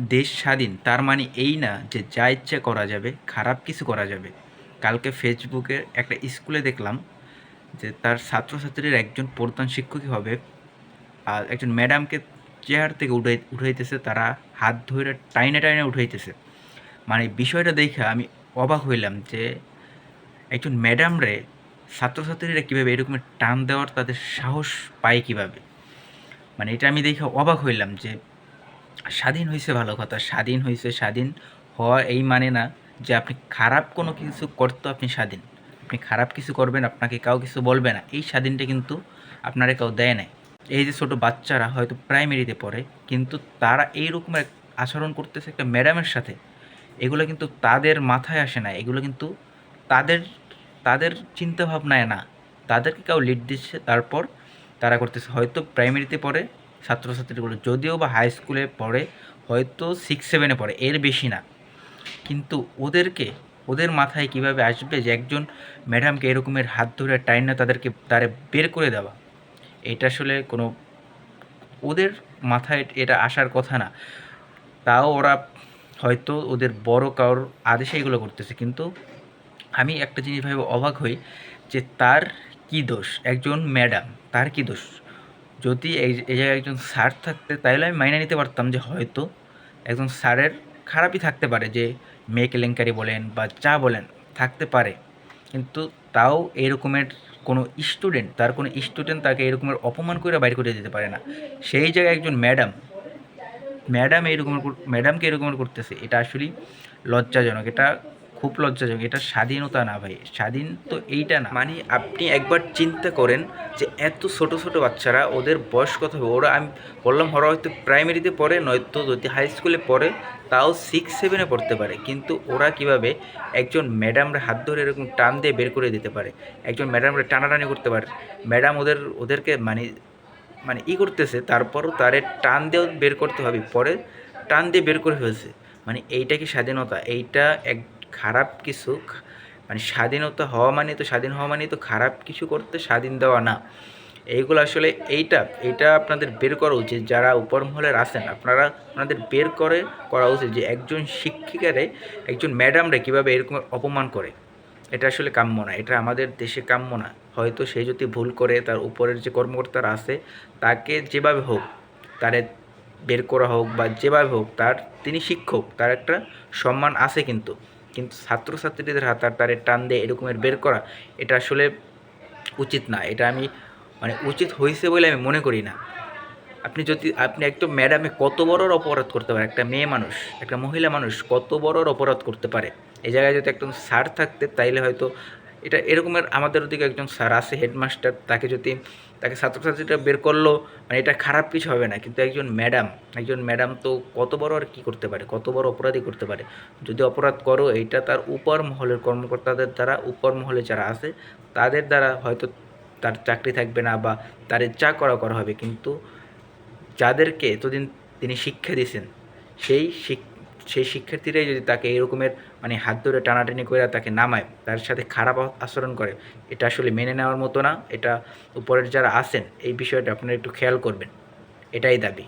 দেশ স্বাধীন, তার মানে এই না যে যা ইচ্ছা করা যাবে, খারাপ কিছু করা যাবে। কালকে ফেসবুকে একটা স্কুলে দেখলাম যে তার ছাত্রছাত্রীর একজন প্রধান শিক্ষকই হবে আর একজন ম্যাডামকে চেয়ার থেকে উঠাই, উঠাইতেছে, তারা হাত ধরে টাইনে টাইনে উঠাইতেছে। মানে বিষয়টা দেখে আমি অবাক হইলাম যে একজন ম্যাডামরে ছাত্রছাত্রীরা কীভাবে এরকম টান দেওয়ার তাদের সাহস পায় কীভাবে? মানে এটা আমি দেখে অবাক হইলাম যে স্বাধীন হয়েছে ভালো কথা, স্বাধীন হয়েছে স্বাধীন হওয়া এই মানে না যে আপনি খারাপ কোনো কিছু করতে আপনি স্বাধীন। আপনি খারাপ কিছু করবেন, আপনাকে কাউ কিছু বলবে না। এই স্বাধীনটা কিন্তু আপনারা কেউ দেয় নাই। এই যে ছোটো বাচ্চারা হয়তো প্রাইমারিতে পড়ে, কিন্তু তারা এই রকমের আচরণ করতেছে একটা ম্যাডামের সাথে, এগুলো কিন্তু তাদের মাথায় আসে না। এগুলো কিন্তু তাদের তাদের চিন্তা ভাবনায় না। তাদেরকে কেউ লিড দিচ্ছে, তারপর তারা করতেছে। হয়তো প্রাইমারিতে পড়ে ছাত্রছাত্রীগুলো। যদিও বা হাই স্কুলে পড়ে, হয়তো সিক্স সেভেনে পড়ে, এর বেশি না। কিন্তু ওদেরকে, ওদের মাথায় কীভাবে আসবে যে একজন ম্যাডামকে এরকমের হাত ধরে টাইম না তাদেরকে, তারে বের করে দেওয়া, এটা আসলে কোনো, ওদের মাথায় এটা আসার কথা না। তাও ওরা হয়তো ওদের বড় কারোর আদেশে এগুলো করতেছে। কিন্তু আমি একটা জিনিস ভেবে অবাক হই যে তার কি দোষ? একজন ম্যাডাম তার কি দোষ? যদি এই জায়গায় একজন স্যার থাকতে তাহলে আমি মাইনে নিতে পারতাম যে হয়তো একজন স্যারের খারাপই থাকতে পারে যে মেয়ে কেলেঙ্কারি বলেন বা যা বলেন, থাকতে পারে। কিন্তু তাও এরকমের কোনো স্টুডেন্ট, তার কোনো স্টুডেন্ট তাকে এরকমের অপমান করে বাইর করে দিতে পারে না। সেই জায়গায় একজন ম্যাডাম ম্যাডাম এরকমের কর- ম্যাডামকে এরকমের করতেছে, এটা আসলেই লজ্জাজনক। এটা খুব লজ্জাজনক, এটা স্বাধীনতা না ভাই, স্বাধীন তো এইটা না। মানে আপনি একবার চিন্তা করেন যে এত ছোট ছোট বাচ্চারা, ওদের বয়স কত হবে? ওরা আমি বললাম, ওরা হয়তো প্রাইমারিতে পড়ে, নয়তো যদি হাই স্কুলে পড়ে, তাও সিক্স সেভেনে পড়তে পারে। কিন্তু ওরা কীভাবে একজন ম্যাডামরা হাত ধরে এরকম টান দিয়ে বের করে দিতে পারে? একজন ম্যাডামরা টানাটানি করতে পারে? ম্যাডাম ওদের, ওদেরকে মানে মানে ই করতেছে, তারপরও তারে টান দিয়েও বের করতে হবে। পরে টান দিয়ে বের করে ফেলছে। মানে এইটা কি স্বাধীনতা? এইটা এক খারাপ কিছু মানে স্বাধীনতা হওয়া মানে তো, স্বাধীন হওয়া মানে তো খারাপ কিছু করতে স্বাধীন দেওয়া না। এইগুলো আসলে এইটা এইটা আপনাদের বের করা উচিত। যারা উপর মহলের আছেন, আপনারা আপনাদের বের করে, করা উচিত যে একজন শিক্ষিকারে, একজন ম্যাডামরে কীভাবে এরকম অপমান করে। এটা আসলে কাম্য না, এটা আমাদের দেশে কাম্য না। হয়তো সে যদি ভুল করে, তার উপরের যে কর্মকর্তারা আছে, তাকে যেভাবে হোক, তারে বের করা হোক বা যেভাবে হোক, তার, তিনি শিক্ষক, তার একটা সম্মান আছে কিন্তু। কিন্তু ছাত্রছাত্রীদের হাত আর তারে টান দিয়ে এরকমের বের করা, এটা আসলে উচিত না। এটা আমি মানে উচিত হয়েছে বলে আমি মনে করি না। আপনি যদি, আপনি একদম ম্যাডামে কত বড়র অপরাধ করতে পারে একটা মেয়ে মানুষ, একটা মহিলা মানুষ কত বড়র অপরাধ করতে পারে? এই জায়গায় যদি একদম স্যার থাকতে তাইলে হয়তো এটা এরকমের আমাদের ওদিকে একজন স্যার আছে হেডমাস্টার তাকে যদি, তাকে ছাত্রছাত্রীরা বের করল মানে এটা খারাপ কিছু হবে না। কিন্তু একজন ম্যাডাম একজন ম্যাডাম তো কত বড় আর কী করতে পারে? কত বড় অপরাধী করতে পারে? যদি অপরাধ করো, এইটা তার উপর মহলের কর্মকর্তাদের দ্বারা, উপর মহলে যারা আছে, তাদের দ্বারা হয়তো তার চাকরি থাকবে না বা তার যা করা করা হবে। কিন্তু যাদেরকে এতদিন তিনি শিক্ষা দিয়েছেন, সেই শিক- সেই শিক্ষার্থীরাই যদি তাকে এরকমের মানে হাত ধরে টানাটানি করে তাকে নামায়, তার সাথে খারাপ আচরণ করে, এটা আসলে মেনে নেওয়ার মতো না। এটা উপরের যারা আছেন, এই বিষয়টা আপনারা একটু খেয়াল করবেন। এটাই দাবি।